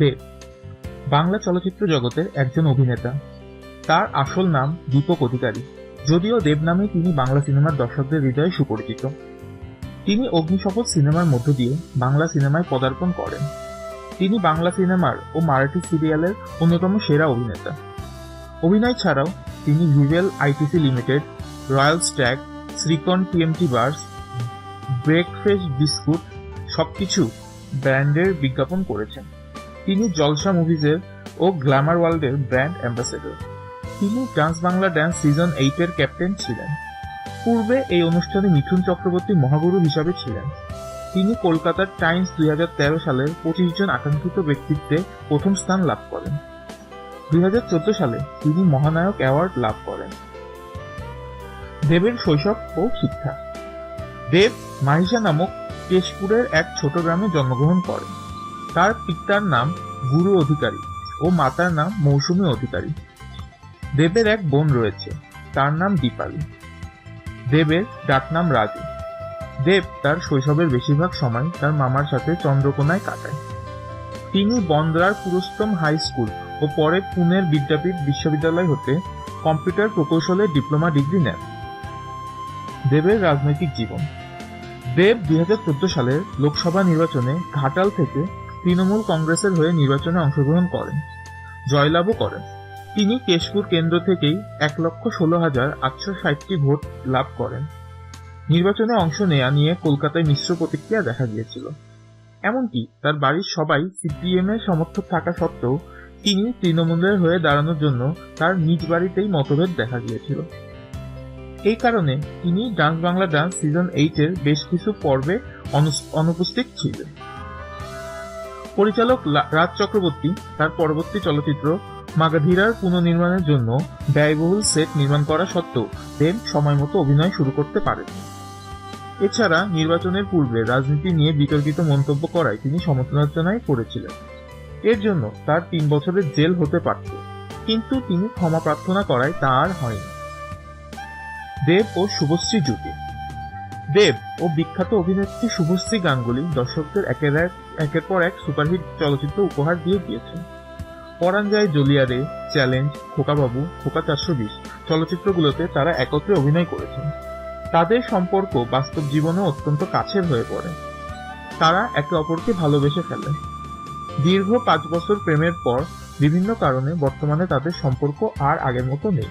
দেব বাংলা চলচ্চিত্র জগতের একজন অভিনেতা, তার আসল নাম দীপক অধিকারী, যদিও দেব নামে তিনি বাংলা সিনেমার দর্শকদের হৃদয়ে সুপরিচিত। তিনি অগ্নিশপথ সিনেমার মধ্য দিয়ে বাংলা সিনেমায় পদার্পণ করেন। তিনি বাংলা সিনেমার ও মারাঠি সিরিয়ালের অন্যতম সেরা অভিনেতা। অভিনয় ছাড়াও তিনি visual ITC limited, Royal Stag, Shrikon TMT bars, breakfast biscuit, সবকিছু ব্র্যান্ডের বিজ্ঞাপন করেছেন। তিনি জলসা মুভিজের ও গ্ল্যামার ওয়ার্ল্ডের ব্র্যান্ড অ্যাম্বাসেডর তিনি ডান্স বাংলা ড্যান্স সিজন এইটের ক্যাপ্টেন ছিলেন। পূর্বে এই অনুষ্ঠানে মিঠুন চক্রবর্তী মহাগুরু হিসাবে ছিলেন। তিনি কলকাতার টাইমস দুই হাজার তেরো সালের পঁচিশ জন আকাঙ্ক্ষিত ব্যক্তিত্বে প্রথম স্থান লাভ করেন। দুই হাজার চোদ্দ সালে তিনি মহানায়ক অ্যাওয়ার্ড লাভ করেন। দেবের শৈশব ও শিক্ষা। দেব মাহিষা নামক কেশপুরের এক ছোট গ্রামে জন্মগ্রহণ করেন। তার পিতার নাম গুরু অধিকারী ও মাতার নাম মৌসুমী অধিকারী। দেবের এক বোন রয়েছে, তার নাম দীপালি। দেবের ডাকনাম রাজু। দেব তার শৈশবের বেশিরভাগ সময় তার মামার সাথে চন্দ্রকোনায় কাটায়। তিনি বন্দরার পুরুষোত্তম হাই স্কুল ও পরে পুনের বিদ্যাপীঠ বিশ্ববিদ্যালয় হতে কম্পিউটার প্রকৌশলে ডিপ্লোমা ডিগ্রি নেন। দেবের রাজনৈতিক জীবন। দেব দুই হাজার চোদ্দ সালের লোকসভা নির্বাচনে ঘাটাল থেকে তৃণমূল কংগ্রেসের হয়ে নির্বাচনে অংশগ্রহণ করেন, জয়লাভও করেন। তিনি কেশপুর কেন্দ্র থেকেই এক লক্ষ ষোলো হাজার আটশো ষাটটি ভোট লাভ করেন। নির্বাচনে অংশ নেয়া নিয়ে কলকাতায় মিশ্র প্রতিক্রিয়া দেখা গিয়েছিল। এমনকি তার বাড়ির সবাই সিপিএম এর সমর্থক থাকা সত্ত্বেও তিনি তৃণমূলের হয়ে দাঁড়ানোর জন্য তার নিজ বাড়িতেই মতভেদ দেখা গিয়েছিল। এই কারণে তিনি dance Bangla dance season eight এর বেশ কিছু পর্বে অনুপস্থিত ছিলেন। পরিচালক রাজ চক্রবর্তী, তার পরবর্তী চলচ্চিত্র মাগাধীরার পুনর্নির্মাণের জন্য ব্যয়বহুল সেট নির্মাণ করা সত্ত্বেও দেব সময়মতো অভিনয় শুরু করতে পারেন। এছাড়া নির্বাচনের পূর্বে রাজনীতি নিয়ে বিতর্কিত মন্তব্য করায় তিনি সমালোচনায় পড়েছিলেন এর জন্য তার তিন বছরের জেল হতে পারত, কিন্তু তিনি ক্ষমা প্রার্থনা করায় তা আর হয়নি। দেব ও শুভশ্রী জুটি। দেব ও বিখ্যাত অভিনেত্রী শুভশ্রী গাঙ্গুলি দর্শকদের একের এক একের পর এক সুপারহিট চলচ্চিত্র উপহার দিয়ে দিয়েছেন। পরাণ যায় জলিয়ারে চ্যালেঞ্জ, খোকাবাবু, খোকা চারশো বিশ চলচ্চিত্রগুলোতে তারা একত্রে অভিনয় করেছেন। তাদের সম্পর্ক বাস্তব জীবনে অত্যন্ত কাছের হয়ে পড়ে। তারা একে অপরকে ভালোবেসে ফেলে। দীর্ঘ পাঁচ বছর প্রেমের পর বিভিন্ন কারণে বর্তমানে তাদের সম্পর্ক আর আগের মতো নেই।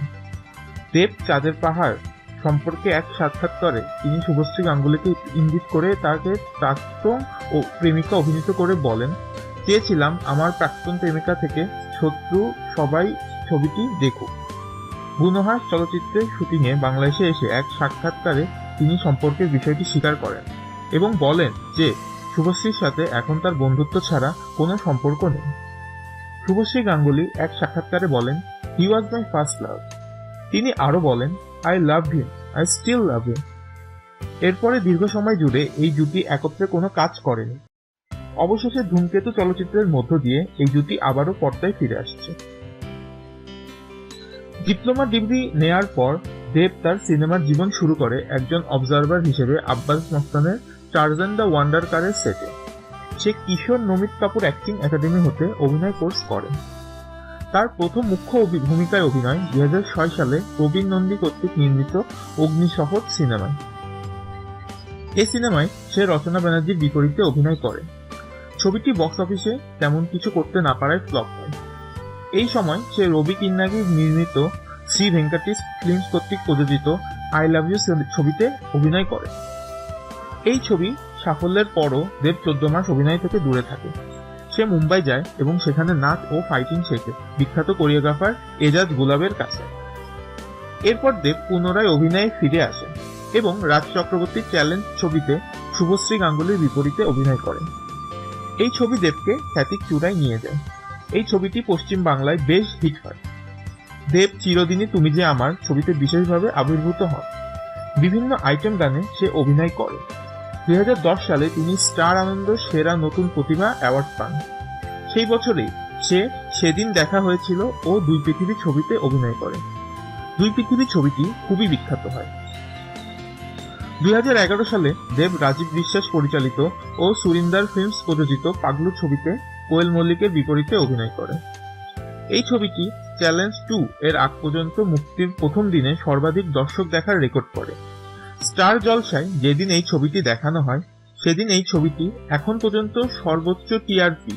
দেব চাঁদের পাহাড় সম্পর্কে এক সাক্ষাৎকারে তিনি শুভশ্রী গাঙ্গুলিকে ইঙ্গিত করে তাকে প্রাক্তন ও প্রেমিকা অভিনীত করে বলেন, চেয়েছিলাম আমার প্রাক্তন প্রেমিকা থেকে শত্রু সবাই ছবিটি দেখুক। গুণহাস চলচ্চিত্রের শুটিংয়ে বাংলাদেশে এসে এক সাক্ষাৎকারে তিনি সম্পর্কের বিষয়টি স্বীকার করেন এবং বলেন যে, শুভশ্রীর সাথে এখন তার বন্ধুত্ব ছাড়া কোনো সম্পর্ক নেই। শুভশ্রী গাঙ্গুলি এক সাক্ষাৎকারে বলেন হি ওয়াজ মাই ফার্স্ট লাভ তিনি আরও বলেন I love him I still love him এরপরে দীর্ঘ সময় জুড়ে এই জুটি একত্রে কোনো কাজ করেনি। অবশেষে ধূমকেতু চলচ্চিত্রের মধ্য দিয়ে এই জুটি আবারও পর্দায় ফিরে আসছে। ডিপ্লোমা ডিগ্রি নেয়ার পর দেব তার সিনেমার জীবন শুরু করে একজন অবজারভার হিসেবে আব্বাস মস্তানের টার্জান দ্য ওয়ান্ডার কারের সেটে সে কিশোর নমিত কাপুর অ্যাক্টিং একাডেমি হতে অভিনয় কোর্স করেন। তার প্রথম মুখ্য ভূমিকায় অভিনয় দুই হাজার ছয় সালে প্রবীণ নন্দী কর্তৃক নির্মিত অগ্নিশপথ সিনেমায়। এই সিনেমায় সে রচনা ব্যানার্জির বিপরীতে অভিনয় করে। ছবিটি বক্স অফিসে তেমন কিছু করতে না পারায় ফ্লপ হয়। এই সময় সে রবি কিন্নাগি নির্মিত শ্রী ভেঙ্কাটিস ফিল্মস কর্তৃক প্রযোজিত আই লাভ ইউ ছবিতে অভিনয় করে। এই ছবি সাফল্যের পরও দেব চোদ্দ মাস অভিনয় থেকে দূরে থাকে। সে মুম্বাই যায় এবং সেখানে নাচ ও ফাইটিং শেখে। বিখ্যাত কোরিওগ্রাফার এজাজ গুলাবের কাছে। এরপর দেব পুনরায় অভিনয়ে ফিরে আসে এবং রাজ চক্রবর্তীর চ্যালেঞ্জ ছবিতে শুভশ্রী গাঙ্গুলির বিপরীতে অভিনয় করেন। এই ছবি দেবকে খ্যাতিক চূড়ায় নিয়ে যায়। এই ছবিটি পশ্চিম বাংলায় বেশ হিট হয়। দেব চিরদিনই তুমি যে আমার ছবিতে বিশেষভাবে আবির্ভূত হন বিভিন্ন আইটেম গানে সে অভিনয় করে। দুই হাজার দশ সালে তিনি স্টার আনন্দ সেরা নতুন প্রতিভা অ্যাওয়ার্ড পান। সেই বছরেই সে সেদিন দেখা হয়েছিল ও দুই পৃথিবী ছবিতে অভিনয় করে। দুই পৃথিবী ছবিটি খুবই বিখ্যাত হয়। দুই হাজার এগারো সালে দেব রাজীব বিশ্বাস পরিচালিত ও সুরিন্দার ফিল্মস প্রযোজিত পাগলু ছবিতে কোয়েল মল্লিকের বিপরীতে অভিনয় করে। এই ছবিটি চ্যালেঞ্জ টু এর আগ পর্যন্ত মুক্তির প্রথম দিনে সর্বাধিক দর্শক দেখার রেকর্ড করে। স্টার জলসায় যেদিন এই ছবিটি দেখানো হয়, সেদিন এই ছবিটি এখন পর্যন্ত সর্বোচ্চ টিআরপি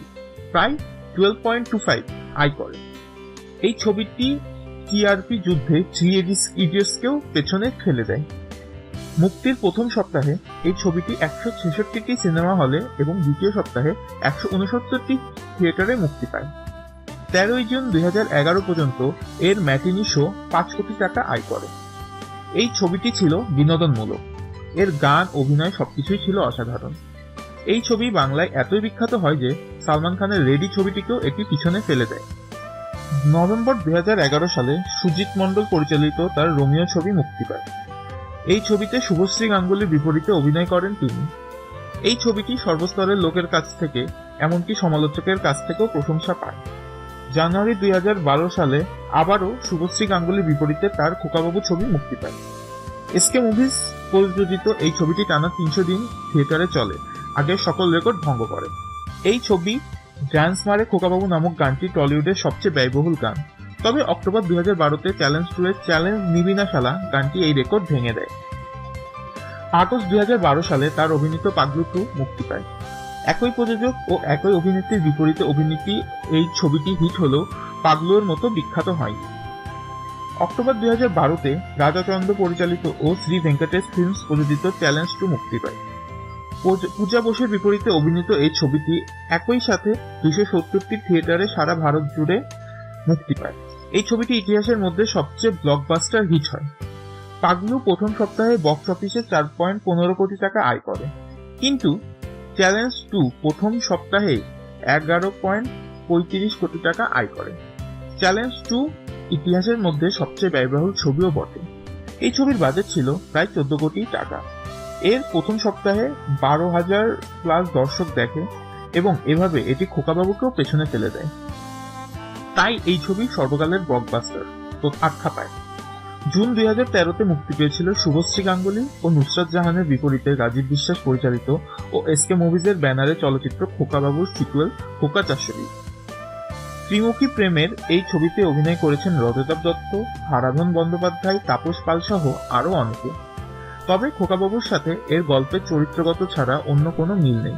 প্রায় টুয়েলভ পয়েন্ট টু ফাইভ আয় করে এই ছবিটি টিআরপি যুদ্ধে থ্রি ইডিয়টসকেও পেছনে ফেলে দেয়। মুক্তির প্রথম সপ্তাহে এই ছবিটি একশো ছেষট্টিটি সিনেমা হলে এবং দ্বিতীয় সপ্তাহে একশো উনসত্তরটি থিয়েটারে মুক্তি পায়। তেরোই জুন দুই হাজার এগারো পর্যন্ত এর ম্যাটিনি শো পাঁচ কোটি টাকা আয় করে। এই ছবিটি ছিল বিনোদনমূলক। এর গান, অভিনয় সবকিছুই ছিল অসাধারণ। এই ছবি বাংলায় এতই বিখ্যাত হয় যে, সালমান খানের রেডি ছবিটিকেও এটি পিছনে ফেলে দেয়। নভেম্বর দুই হাজার এগারো সালে সুজিত মণ্ডল পরিচালিত তার রোমিও ছবি মুক্তি পায়। এই ছবিতে শুভশ্রী গাঙ্গুলির বিপরীতে অভিনয় করেন তিনি। এই ছবিটি সর্বস্তরের লোকের কাছ থেকে, এমনকি সমালোচকের কাছ থেকেও প্রশংসা পায়। জানুয়ারি দুই হাজার বারো সালে আবারও শুভশ্রী গাঙ্গুলির বিপরীতে তার খোকাবাবু ছবি মুক্তি পায়। এসকে মুভিজ প্রযোজিত এই ছবিটি টানা তিনশো দিন থিয়েটারে চলে, আগে সকল রেকর্ড ভঙ্গ করে। এই ছবি ড্যান্স মারে খোকাবাবু নামক গানটি টলিউডের সবচেয়ে ব্যয়বহুল গান। তবে অক্টোবর দুই হাজার বারোতে চ্যালেঞ্জ টু এর চ্যালেঞ্জ নিবিনা শালা গানটি এই রেকর্ড ভেঙে দেয়। আগস্ট দুই হাজার বারো সালে তার অভিনীত পাগলু টু মুক্তি পায়। একই প্রযোজক ও একই অভিনেত্রীর বিপরীতে অভিনেত্রী এই ছবিটি হিট হলেও পাগলুর মতো বিখ্যাত হয়। অক্টোবর দুই হাজার বারোতে রাজাচন্দ্র পরিচালিত ও শ্রী ভেঙ্কটেশ ফিল্মস প্রযোজিত চ্যালেঞ্জ টু মুক্তি পায়। পূজা বোসের বিপরীতে অভিনীত এই ছবিটি একই সাথে দুশো সত্তরটি থিয়েটারে সারা ভারত জুড়ে মুক্তি পায়। এই ছবিটি ইতিহাসের মধ্যে সবচেয়ে ব্লকবাস্টার হিট হয়। পাগলু প্রথম সপ্তাহে বক্স অফিসে চার পয়েন্ট পনেরো কোটি টাকা আয় করে। কিন্তু চ্যালেঞ্জ টু প্রথম সপ্তাহে এগারো পয়েন্ট পঁয়ত্রিশ কোটি টাকা আয় করে। চ্যালেঞ্জ টু, ইতিহাসের মধ্যে সবচেয়ে ব্যয়বহুল ছবিও বটে। এই ছবির বাজেট ছিল প্রায় চোদ্দ কোটি টাকা। এর প্রথম সপ্তাহে বারো হাজার প্লাস দর্শক দেখে এবং এভাবে এটি খোকাবাবুকেও পেছনে ফেলে দেয়। তাই এই ছবি সর্বকালের ব্লকবাস্টার তো আখ্যা পায়। জুন দুই হাজার তেরোতে মুক্তি পেয়েছিল শুভশ্রী গাঙ্গুলি ও নুসরাত জাহানের বিপরীতে রাজীব বিশ্বাস পরিচালিত ও এসকে মুভিজের ব্যানারে চলচ্চিত্র খোকাবাবুর সিকুয়েল খোকা চাষবি ত্রিমুখী প্রেমের এই ছবিতে অভিনয় করেছেন রজতাভ দত্ত, হারাধন বন্দ্যোপাধ্যায়, তাপস পাল সহ আরও অনেকে। তবে খোকাবাবুর সাথে এর গল্পের চরিত্রগত ছাড়া অন্য কোনো মিল নেই।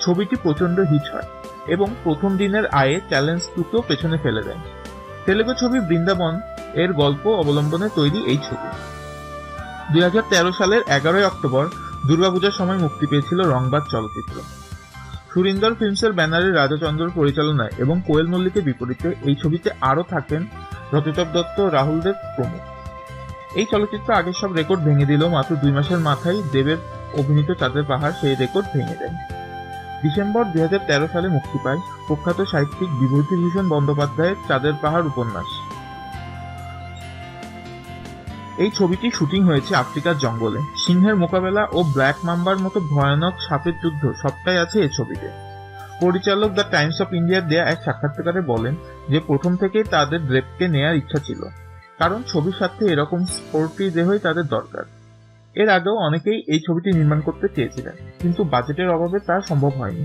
ছবিটি প্রচণ্ড হিট হয় এবং প্রথম দিনের আয়ে চ্যালেঞ্জ টুকেও পেছনে ফেলে দেয়। তেলেগু ছবি বৃন্দাবন এর গল্প অবলম্বনে তৈরি এই ছবি। দুই হাজার তেরো সালের এগারোই অক্টোবর দুর্গাপূজার সময় মুক্তি পেয়েছিল রংবাদ চলচ্চিত্র। সুরিন্দর ফিল্মসের ব্যানারে রাজাচন্দ্র পরিচালনায় এবং কোয়েল মল্লিকের বিপরীতে এই ছবিতে আরও থাকেন রতিতব দত্ত, রাহুল দেব প্রমুখ। এই চলচ্চিত্র আগের সব রেকর্ড ভেঙে দিলেও মাত্র দুই মাসের মাথায় দেবের অভিনীত চাঁদের পাহাড় সেই রেকর্ড ভেঙে দেয়। ডিসেম্বর দুই হাজার তেরো সালে মুক্তি পায় প্রখ্যাত সাহিত্যিক বিভূতিভূষণ বন্দ্যোপাধ্যায়ের চাঁদের পাহাড় উপন্যাস। এই ছবিটি শুটিং হয়েছে আফ্রিকার জঙ্গলে। সিংহের মোকাবেলা ও ব্ল্যাক মাম্বার মতো ভয়ানক সাপের যুদ্ধ সবটাই আছে এই ছবিতে। পরিচালক দ্য টাইমস অফ ইন্ডিয়ার দেয়া এক সাক্ষাৎকারে বলেন যে প্রথম থেকেই তাদের ড্রেপকে নেয়ার ইচ্ছা ছিল, কারণ ছবির সাথে এরকম স্পোর্টি দেহই তাদের দরকার। এর আগেও অনেকেই এই ছবিটি নির্মাণ করতে চেয়েছিলেন, কিন্তু বাজেটের অভাবে তা সম্ভব হয়নি।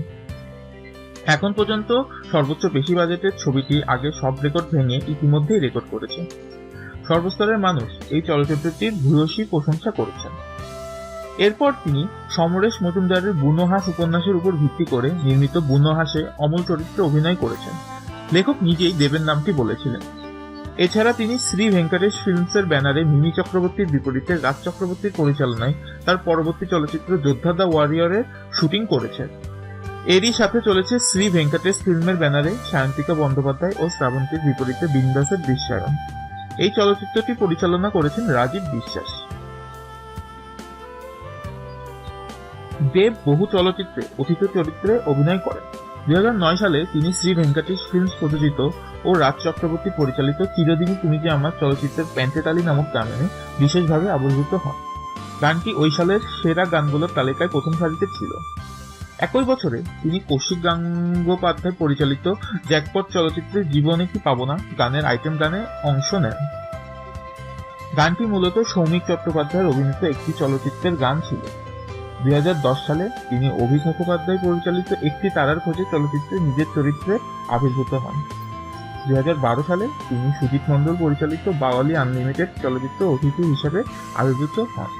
এখন পর্যন্ত সর্বোচ্চ বেশি বাজেটের ছবিটি আগে সব রেকর্ড ভেঙে ইতিমধ্যেই রেকর্ড করেছে। সর্বস্তরের মানুষ এই চলচ্চিত্রটির ভূয়সী প্রশংসা করেছেন। এরপর তিনি সমরেশ মজুমদারের বুনোহাস উপন্যাসের উপর ভিত্তি করে নির্মিত বুনোহাসে অমল চরিত্রে অভিনয় করেছেন। লেখক নিজেই দেবের নামটি বলেছিলেন। এছাড়া তিনি শ্রী ভেঙ্কটেশ ফিল্মসের ব্যানারে মিমি চক্রবর্তীর বিপরীতে রাজ চক্রবর্তীর পরিচালনায় তার পরবর্তী চলচ্চিত্র যোদ্ধা দ্য ওয়ারিয়রের শুটিং করেছেন। এরই সাথে চলেছে শ্রী ভেঙ্কটেশ ফিল্মের ব্যানারে সায়ন্তিকা বন্দ্যোপাধ্যায় ও শ্রাবন্তীর বিপরীতে বিন্দাসের দৃশ্যায়ন। এই চলচ্চিত্রটি পরিচালনা করেছেন রাজীব বিশ্বাস। দেব বহু চলচ্চিত্রে, অতীত চরিত্রে অভিনয় করেন। দুই হাজার নয় সালে তিনি শ্রী ভেঙ্কটেশ ফিল্মস প্রযোজিত ও রাজ চক্রবর্তী পরিচালিত চিরদিনই তুমি যে আমার চলচ্চিত্রের প্যান্টেতালি নামক গানে বিশেষভাবে আবির্ভূত হন গানটি ওই সালের সেরা গানগুলোর তালিকায় প্রথম সারিতে ছিল। একই বছরে তিনি কৌশিক গাঙ্গোপাধ্যায় পরিচালিত জ্যাকপট চলচ্চিত্রে জীবনে কি পাবো না গানের আইটেম গানে অংশ নেন। গানটি মূলত সৌমিক চট্টোপাধ্যায়ের অভিনীত একটি চলচ্চিত্রের গান ছিল। দু হাজার দশ সালে তিনি অভি মুখোপাধ্যায় পরিচালিত একটি তারার খোঁজে চলচ্চিত্রে নিজের চরিত্রে আবির্ভূত হন। দু হাজার বারো সালে তিনি সুজিত মণ্ডল পরিচালিত বাওয়ালি আনলিমিটেড চলচ্চিত্র অতিথি হিসেবে আবির্ভূত হন।